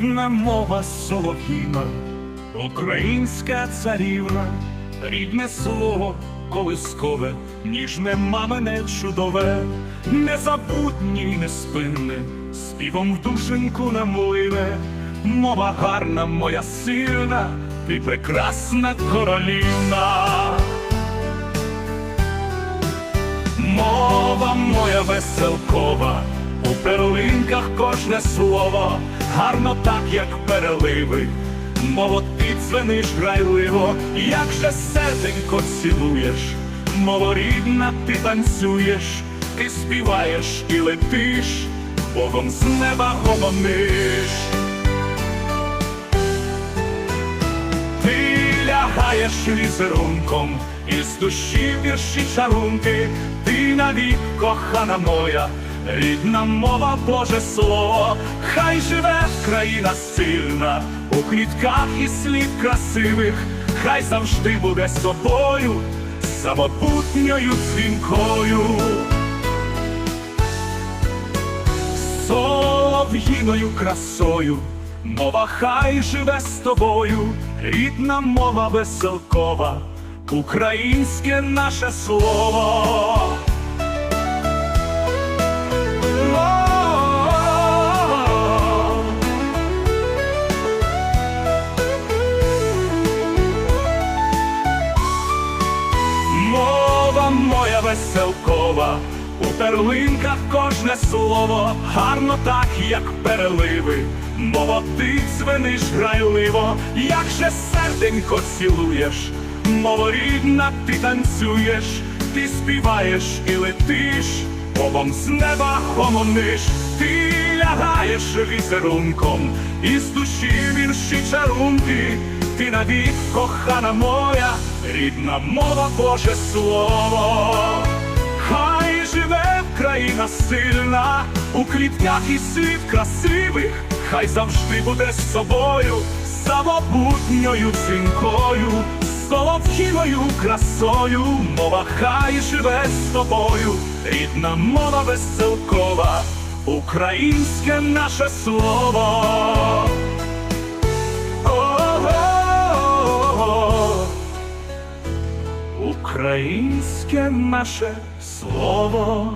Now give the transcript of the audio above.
рідна мова солов'їна, українська царівна, рідне слово колискове, ніжне мамине чудове, незабутнє й неспинне, співом в душеньку нам лине, мова гарна, моя сильна, ти прекрасна королівна. Мова моя веселкова, у перлинках кожне слово, гарно так, як переливи. Ти дзвениш грайливо, як же серденько цілуєш, мова рідна, ти танцюєш, ти співаєш і летиш, Богом з неба гомониш. Ти лягаєш візерунком, із душі вірші чарунки, ти навік кохана моя, рідна мова, Боже слово, хай живе країна сильна, у квітках і слів красивих, хай завжди буде собою, самобутньою дзвінкою. солов'їною красою, мова хай живе з тобою, рідна мова веселкова, українське наше слово. Веселкова, у перлинках кожне слово, гарно так, як переливи. Мова ти дзвениш грайливо, як же серденько цілуєш, мова рідна, ти танцюєш, ти співаєш і летиш, Богом з неба гомониш, ти лягаєш візерунком, із душі вірші чарунки, ти навік кохана моя, рідна мова, Боже слово. Хай живе країна сильна, у квітках і слів красивих, хай завжди буде з собою, самобутньою дзвінкою, солов'їною красою, мова хай живе з тобою, рідна мова веселкова, українське наше слово. Українське наше слово.